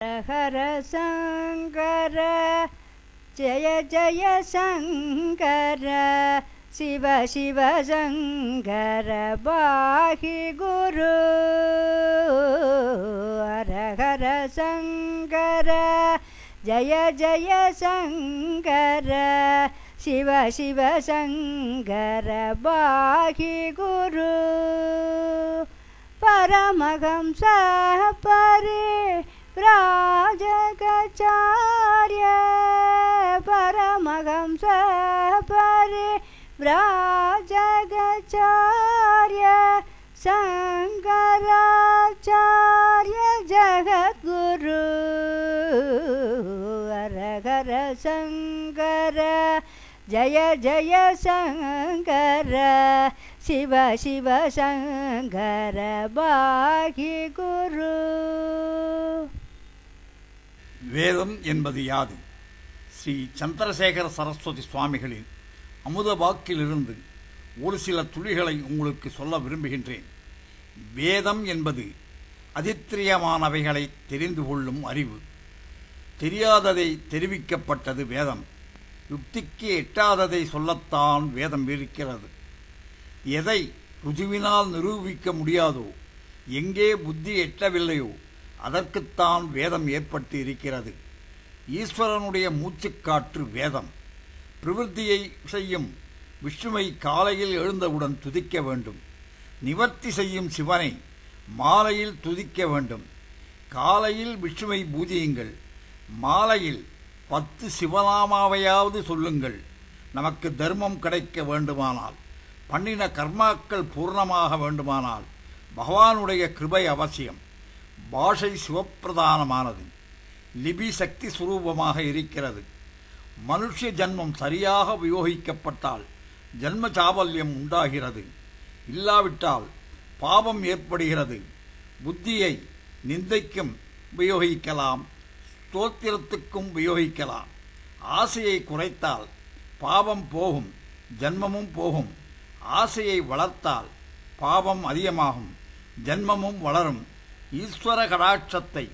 ஹர சங்கர ஜய ஜய சங்கர சிவ சிவ சங்கர பாகி குரு. ஹர ஹர சங்கர ஜய ஜய சங்கர சிவ சிவ சங்கர பாகி குரு. பரமகம் பரி व्राजगचार्य परमहंस परि व्राजगचार्य शङ्कराचार्य जगद्गुरु हर शङ्कर जय जय शङ्कर शिव शिव शङ्कर बाहि गुरु। வேதம் என்பது யாது? ஸ்ரீ சந்திரசேகர சரஸ்வதி சுவாமிகளின் அமுத வாக்கிலிருந்து ஒரு சில துளிகளை உங்களுக்கு சொல்ல விரும்புகின்றேன். வேதம் என்பது அதித்திரியமானவைகளை தெரிந்து கொள்ளும் அறிவு. தெரியாததை தெரிவிக்கப்பட்டது வேதம். யுக்திக்கு எட்டாததை சொல்லத்தான் வேதம் இருக்கிறது. எதை ருஜுவினால் நிரூபிக்க முடியாதோ எங்கே புத்தி எட்டவில்லையோ அதற்குத்தான் வேதம் ஏற்பட்டு இருக்கிறது ஈஸ்வரனுடைய மூச்சுக்காற்று வேதம். பிரவிற்த்தியை செய்யும் விஷ்ணுவை காலையில் எழுந்தவுடன் துதிக்க வேண்டும். நிவர்த்தி செய்யும் சிவனை மாலையில் துதிக்க வேண்டும். காலையில் விஷ்ணுவை பூஜியுங்கள். மாலையில் பத்து சிவநாமாவையாவது சொல்லுங்கள். நமக்கு தர்மம் கிடைக்க வேண்டுமானால் பண்ணின கர்மாக்கள் பூர்ணமாக வேண்டுமானால் பகவானுடைய கிருபை அவசியம். பாஷை சிவப்பிரதானமானது லிபி சக்தி சுரூபமாக இருக்கிறது. மனுஷ ஜன்மம் சரியாக உபயோகிக்கப்பட்டால் ஜன்ம சாபல்யம் உண்டாகிறது. இல்லாவிட்டால் பாவம் ஏற்படுகிறது. புத்தியை நிந்தைக்கும் உபயோகிக்கலாம். ஸ்தோத்திரத்துக்கும் உபயோகிக்கலாம். ஆசையை குறைத்தால் பாவம் போகும் ஜன்மமும் போகும். ஆசையை வளர்த்தால் பாவம் அதிகமாகும் ஜன்மமும் வளரும். ஈஸ்வர கடாட்சத்தை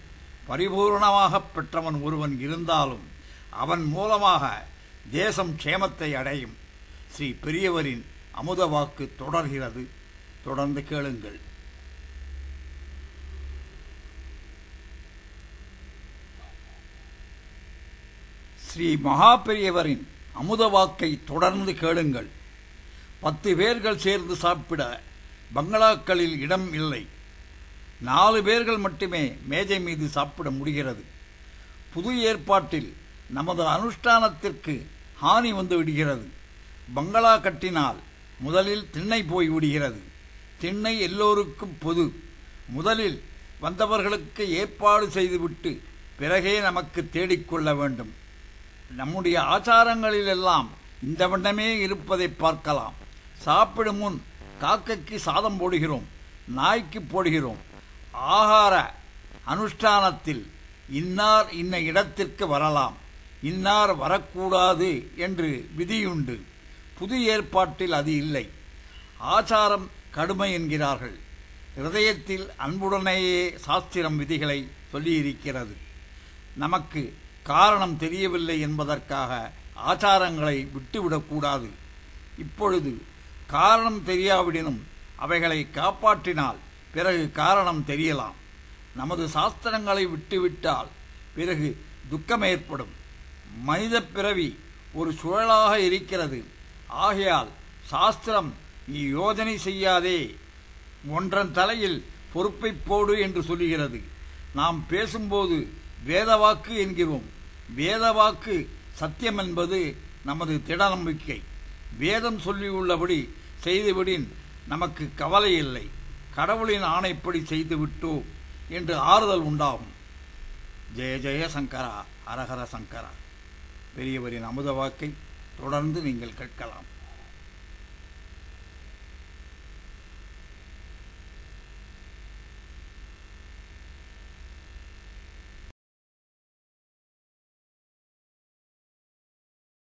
பரிபூர்ணமாக பெற்றவன் ஒருவன் இருந்தாலும் அவன் மூலமாக தேசம் க்ஷேமத்தை அடையும். ஸ்ரீ பெரியவரின் அமுத வாக்கு தொடர்கிறது. தொடர்ந்து கேளுங்கள். ஸ்ரீ மகா பெரியவரின் அமுத வாக்கை தொடர்ந்து கேளுங்கள். பத்து பேர்கள் சேர்ந்து சாப்பிட பங்களாக்களில் இடம் இல்லை. நாலு பேர்கள் மட்டுமே மேஜை மீது சாப்பிட முடிகிறது. புது ஏற்பாட்டில் நமது அனுஷ்டானத்திற்கு ஹானி வந்து விடுகிறது. பங்களா கட்டினால் முதலில் திண்ணை போய் விடுகிறது. திண்ணை எல்லோருக்கும் பொது. முதலில் வந்தவர்களுக்கு ஏற்பாடு செய்துவிட்டு பிறகே நமக்கு தேடிக்கொள்ள வேண்டும். நம்முடைய ஆச்சாரங்களிலெல்லாம் இந்த வண்ணமே இருப்பதை பார்க்கலாம். சாப்பிடும் முன் காக்கைக்கு சாதம் போடுகிறோம் நாய்க்கு போடுகிறோம் ஆகார அனுஷ்டானத்தில் இன்னார் இன்ன இடத்திற்கு வரலாம். இன்னார் வரக்கூடாது என்று விதியுண்டு. புது ஏற்பாட்டில் அது இல்லை. ஆச்சாரம் கடுமை என்கிறார்கள். ஹிருதயத்தில் அன்புடனேயே சாஸ்திரம் விதிகளை சொல்லியிருக்கிறது. நமக்கு காரணம் தெரியவில்லை என்பதற்காக ஆச்சாரங்களை விட்டுவிடக்கூடாது இப்பொழுது காரணம் தெரியாவிடனும் அவைகளை காப்பாற்றினால் பிறகு காரணம் தெரியலாம். நமது சாஸ்திரங்களை விட்டுவிட்டால் பிறகு துக்கம் ஏற்படும். மனித பிறவி ஒரு சுழலாக இருக்கிறது. ஆகையால் சாஸ்திரம் நீ யோஜனை செய்யாதே. ஒன்றன் தலையில் பொறுப்பை போடு என்று சொல்லுகிறது. நாம் பேசும்போது வேதவாக்கு என்கிறோம். வேதவாக்கு சத்தியம் என்பது நமது திட நம்பிக்கை வேதம் சொல்லியுள்ளபடி செய்துவிடின் நமக்கு கவலை இல்லை. கடவுளின் ஆணைப்படி செய்துவிட்டோம் என்று ஆறுதல் உண்டாகும். ஜெய ஜெய சங்கரா அரஹர சங்கரா. பெரியவரின் அமுத வாக்கை தொடர்ந்து நீங்கள் கேட்கலாம்.